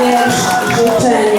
wiersz życzenia.